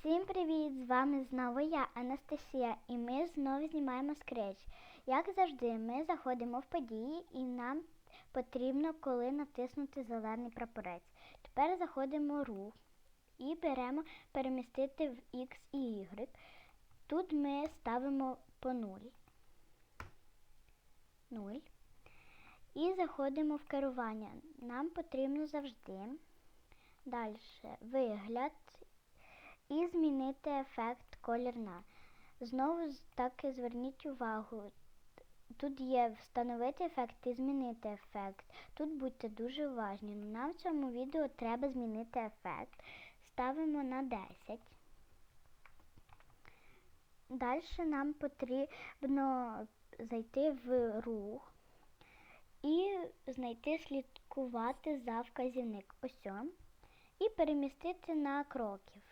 Всім привіт! З вами знову я, Анастасія, і ми знову знімаємо скреч. Як завжди, ми заходимо в події і нам потрібно коли натиснути зелений прапорець. Тепер заходимо в рух і беремо перемістити в X і Y. Тут ми ставимо по 0. 0. І заходимо в керування. Нам потрібно завжди. Далі вигляд і змінити ефект колір на. Знову таки зверніть увагу. Тут є встановити ефект і змінити ефект. Тут будьте дуже уважні. Нам в цьому відео треба змінити ефект. Ставимо на 10. Далі нам потрібно зайти в рух і знайти слідкувати за вказівник. Ось. І перемістити на кроків.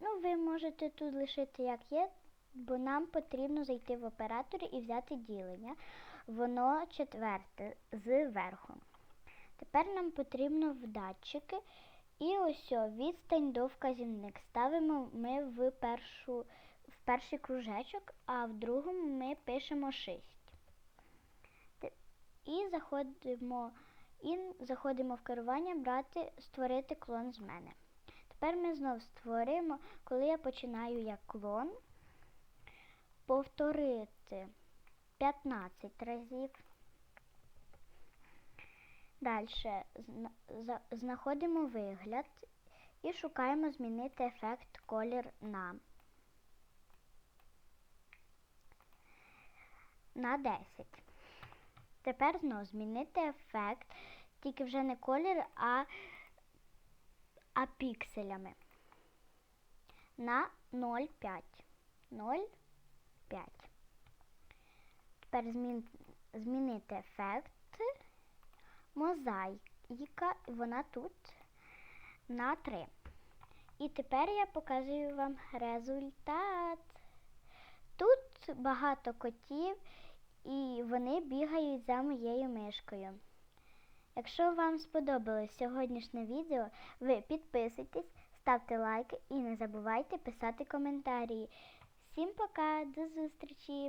Ну, ви можете тут лишити як є, бо нам потрібно зайти в оператор і взяти ділення. Воно четверте зверху. Тепер нам потрібно в датчики. І ось відстань до вказівник. Ставимо ми в, першу, в перший кружечок, а в другому ми пишемо 6. І заходимо, і заходимо в керування брати, створити клон з мене. Тепер ми знов створимо, коли я починаю як клон, повторити 15 разів. Далі знаходимо вигляд і шукаємо змінити ефект колір на. На 10. Тепер знову змінити ефект, тільки вже не колір, а а пікселями на 0,5. 0,5. Тепер змін, змінити ефект. Мозаїка, вона тут на 3. І тепер я показую вам результат. Тут багато котів, і вони бігають за моєю мишкою. Якщо вам сподобалось сьогоднішнє відео, ви підписуйтесь, ставте лайки і не забувайте писати коментарі. Всім пока, до зустрічі!